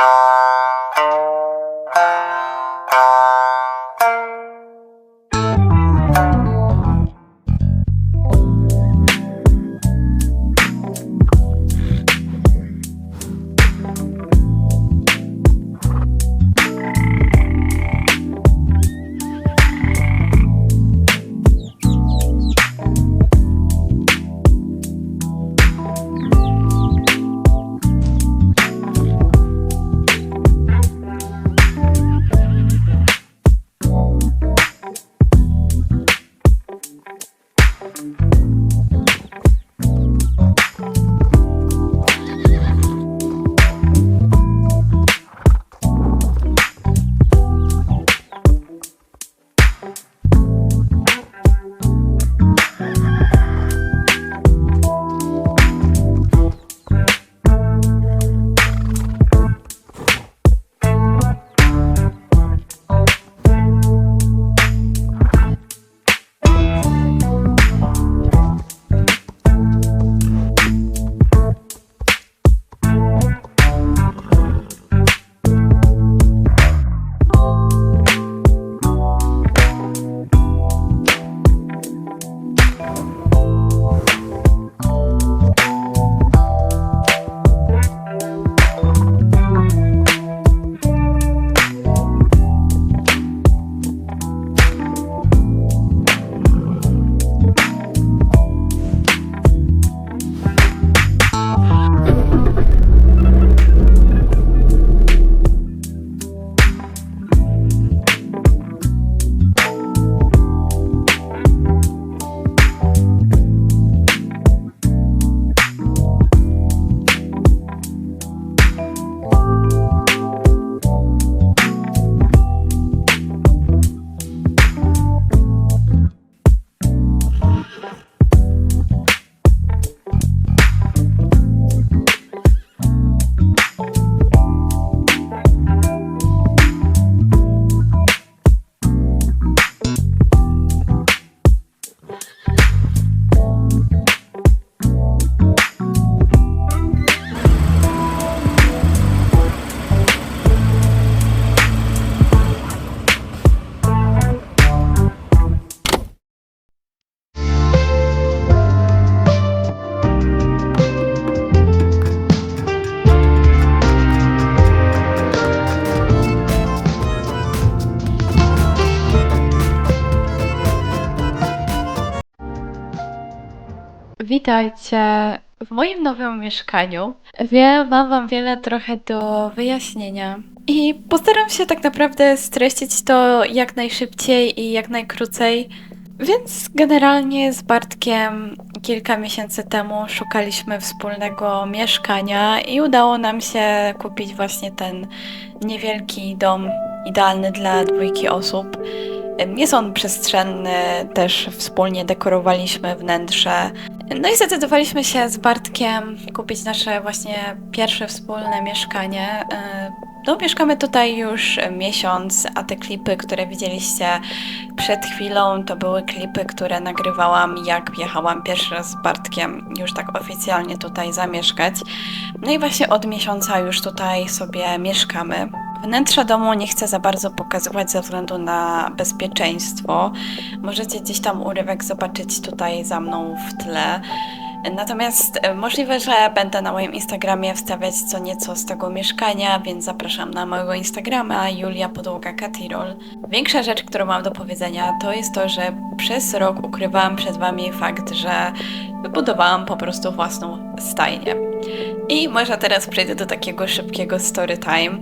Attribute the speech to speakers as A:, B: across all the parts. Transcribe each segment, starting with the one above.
A: Thank you. Witajcie w moim nowym mieszkaniu. Wiem, mam wam wiele trochę do wyjaśnienia. I postaram się tak naprawdę streścić to jak najszybciej i jak najkrócej. Więc generalnie z Bartkiem kilka miesięcy temu szukaliśmy wspólnego mieszkania i udało nam się kupić właśnie ten niewielki dom idealny dla dwójki osób. Jest on przestrzenny, też wspólnie dekorowaliśmy wnętrze. No i zdecydowaliśmy się z Bartkiem kupić nasze właśnie pierwsze wspólne mieszkanie. E, No, mieszkamy tutaj już miesiąc, a te klipy, które widzieliście przed chwilą, to były klipy, które nagrywałam, jak jechałam pierwszy raz z Bartkiem już tak oficjalnie tutaj zamieszkać. No i właśnie od miesiąca już tutaj sobie mieszkamy. Wnętrza domu nie chcę za bardzo pokazywać ze względu na bezpieczeństwo. Możecie gdzieś tam urywek zobaczyć tutaj za mną w tle. Natomiast e, możliwe, że będę na moim Instagramie wstawiać co nieco z tego mieszkania, więc zapraszam na mojego Instagrama Julia Podłoga Katirol. Większa rzecz, którą mam do powiedzenia, to jest to, że przez rok ukrywałam przed Wami fakt, że wybudowałam po prostu własną stajnię. I może teraz przejdę do takiego szybkiego story time.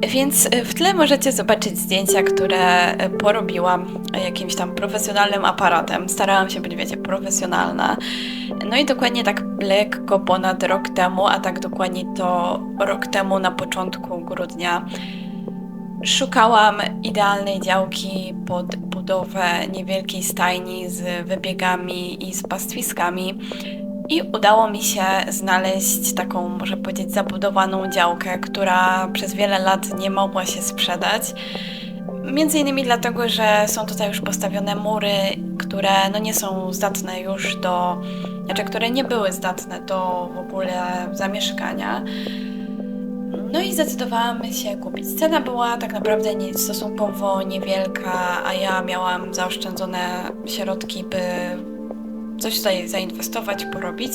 A: Więc e, w tle możecie zobaczyć zdjęcia, które e, porobiłam jakimś tam profesjonalnym aparatem. Starałam się być, wiecie, profesjonalna. No i dokładnie tak lekko ponad rok temu, a tak dokładnie to rok temu na początku grudnia, szukałam idealnej działki pod budowę niewielkiej stajni z wybiegami i z pastwiskami. I udało mi się znaleźć taką, może powiedzieć, zabudowaną działkę, która przez wiele lat nie mogła się sprzedać. Między innymi dlatego, że są tutaj już postawione mury, które no nie są zdatne już do, znaczy, które nie były zdatne do w ogóle zamieszkania. No i zdecydowałam się kupić. Cena była tak naprawdę nie, stosunkowo niewielka, a ja miałam zaoszczędzone środki, by coś tutaj zainwestować, porobić.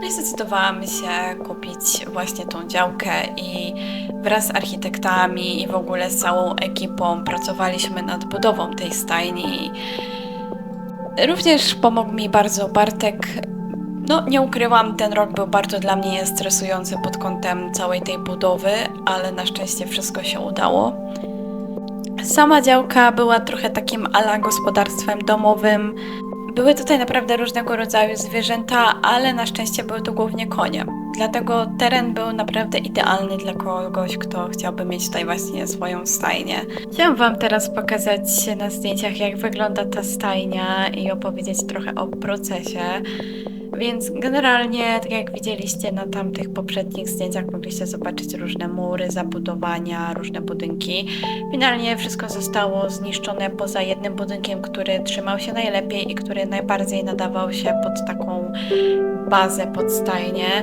A: No i zdecydowałam się kupić właśnie tą działkę i wraz z architektami i w ogóle z całą ekipą pracowaliśmy nad budową tej stajni. Również pomógł mi bardzo Bartek. No, nie ukrywam, ten rok był bardzo dla mnie stresujący pod kątem całej tej budowy, ale na szczęście wszystko się udało. Sama działka była trochę takim ala gospodarstwem domowym. Były tutaj naprawdę różnego rodzaju zwierzęta, ale na szczęście były to głównie konie. Dlatego teren był naprawdę idealny dla kogoś, kto chciałby mieć tutaj właśnie swoją stajnię. Chciałam Wam teraz pokazać na zdjęciach, jak wygląda ta stajnia i opowiedzieć trochę o procesie. Więc generalnie, tak jak widzieliście na tamtych poprzednich zdjęciach, mogliście zobaczyć różne mury, zabudowania, różne budynki. Finalnie wszystko zostało zniszczone poza jednym budynkiem, który trzymał się najlepiej i który najbardziej nadawał się pod taką bazę, pod stajnię.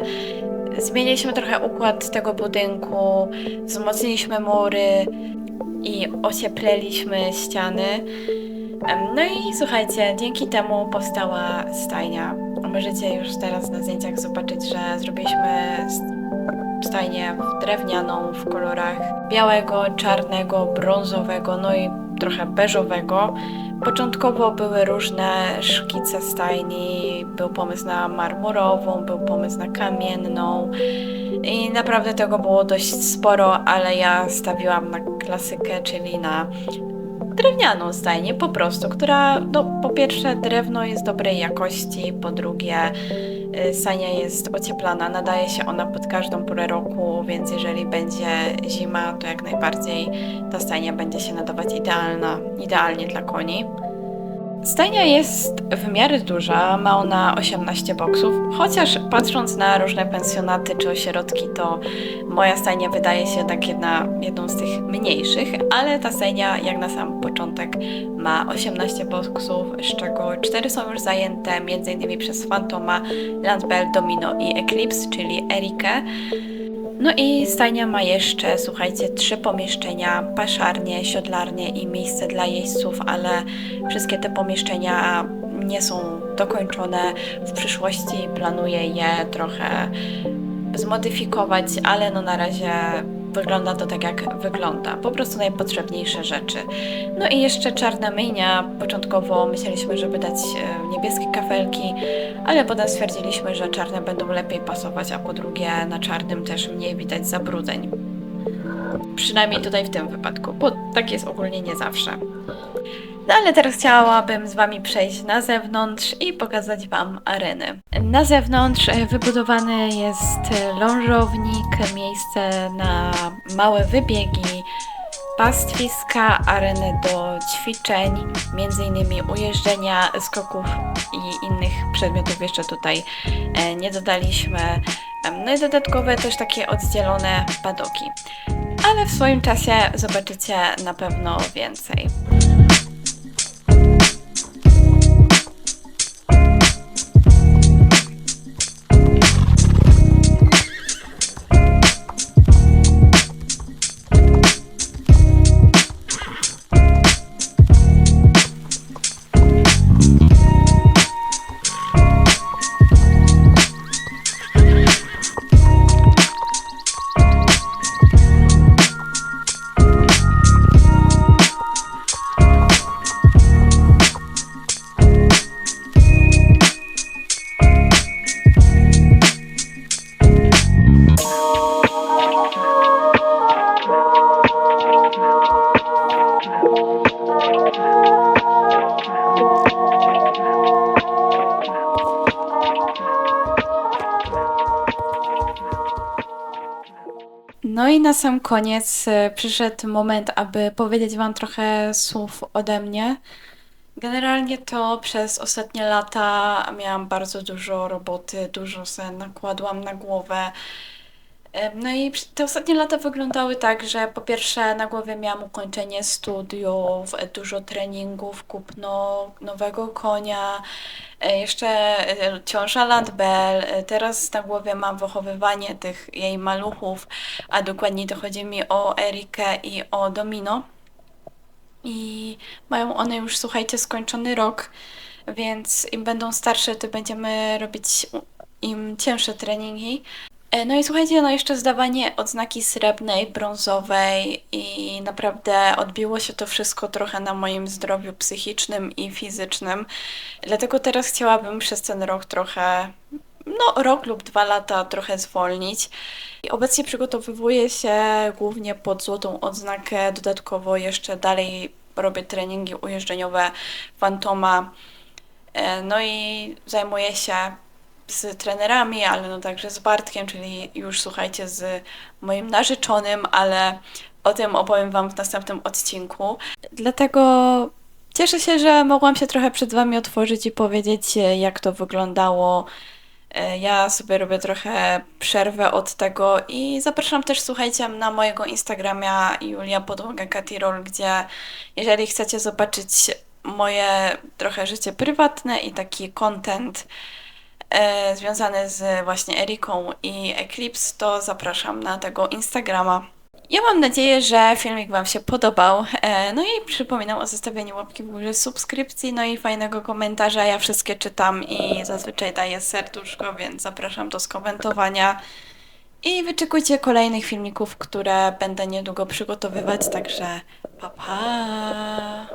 A: Zmieniliśmy trochę układ tego budynku, wzmocniliśmy mury i ociepliliśmy ściany. No i słuchajcie, dzięki temu powstała stajnia. Możecie już teraz na zdjęciach zobaczyć, że zrobiliśmy stajnię drewnianą w kolorach białego, czarnego, brązowego, no i trochę beżowego. Początkowo były różne szkice stajni, był pomysł na marmurową, był pomysł na kamienną i naprawdę tego było dość sporo, ale ja stawiłam na klasykę, czyli na drewnianą stajnię po prostu, która no, po pierwsze drewno jest dobrej jakości, po drugie y, stajnia jest ocieplana, nadaje się ona pod każdą porę roku, więc jeżeli będzie zima, to jak najbardziej ta stajnia będzie się nadawać idealna, idealnie dla koni. Stajnia jest w miarę duża, ma ona 18 boksów, chociaż patrząc na różne pensjonaty czy ośrodki, to moja stajnia wydaje się tak jedna, jedną z tych mniejszych, ale ta stajnia jak na sam początek ma 18 boksów, z czego 4 są już zajęte m.in. przez Fantoma, Landbell, Domino i Eclipse, czyli Erikę. No i stajnia ma jeszcze, słuchajcie, trzy pomieszczenia, paszarnię, siodlarnię i miejsce dla jeźdźców, ale wszystkie te pomieszczenia nie są dokończone. W przyszłości planuję je trochę zmodyfikować, ale no na razie wygląda to tak jak wygląda. Po prostu najpotrzebniejsze rzeczy. No i jeszcze czarna myjnia. Początkowo myśleliśmy, żeby dać e, niebieskie kafelki, ale potem stwierdziliśmy, że czarne będą lepiej pasować, a po drugie na czarnym też mniej widać zabrudzeń. Przynajmniej tutaj w tym wypadku, bo tak jest ogólnie nie zawsze. No ale teraz chciałabym z Wami przejść na zewnątrz i pokazać Wam areny. Na zewnątrz e, wybudowany jest e, lążownik, miejsce na małe wybiegi, pastwiska, areny do ćwiczeń, innymi ujeżdżenia, skoków i innych przedmiotów jeszcze tutaj e, nie dodaliśmy. Em, No i dodatkowe też takie oddzielone padoki. Ale w swoim czasie zobaczycie na pewno więcej. No i na sam koniec e, przyszedł moment, aby powiedzieć Wam trochę słów ode mnie. Generalnie to przez ostatnie lata miałam bardzo dużo roboty, dużo se nakładłam na głowę. No i te ostatnie lata wyglądały tak, że po pierwsze na głowie miałam ukończenie studiów, e, dużo treningów, kupno nowego konia, e, jeszcze e, ciąża Landbell, teraz na głowie mam wychowywanie tych jej maluchów, a dokładniej to chodzi mi o Erikę i o Domino. I mają one już, słuchajcie, skończony rok, więc im będą starsze, to będziemy robić im cięższe treningi. E, No i słuchajcie, no jeszcze zdawanie odznaki srebrnej, brązowej i naprawdę odbiło się to wszystko trochę na moim zdrowiu psychicznym i fizycznym. Dlatego teraz chciałabym przez ten rok trochę, no rok lub dwa lata trochę zwolnić. I obecnie przygotowuję się głównie pod złotą odznakę. Dodatkowo jeszcze dalej robię treningi ujeżdżeniowe Fantoma. E, No i zajmuję się z trenerami, ale no także z Bartkiem, czyli już słuchajcie z moim narzeczonym, ale o tym opowiem Wam w następnym odcinku. Dlatego cieszę się, że mogłam się trochę przed Wami otworzyć i powiedzieć, e, jak to wyglądało. E, Ja sobie robię trochę przerwę od tego i zapraszam też, słuchajcie, na mojego Instagramia Julia Podłoga Katirol, gdzie jeżeli chcecie zobaczyć moje trochę życie prywatne i taki content e, związany z właśnie Eriką i Eclipse, to zapraszam na tego Instagrama. Ja mam nadzieję, że filmik Wam się podobał. E, No i przypominam o zostawieniu łapki w górze, subskrypcji, no i fajnego komentarza. Ja wszystkie czytam i zazwyczaj daję serduszko, więc zapraszam do skomentowania. I wyczekujcie kolejnych filmików, które będę niedługo przygotowywać, także pa pa!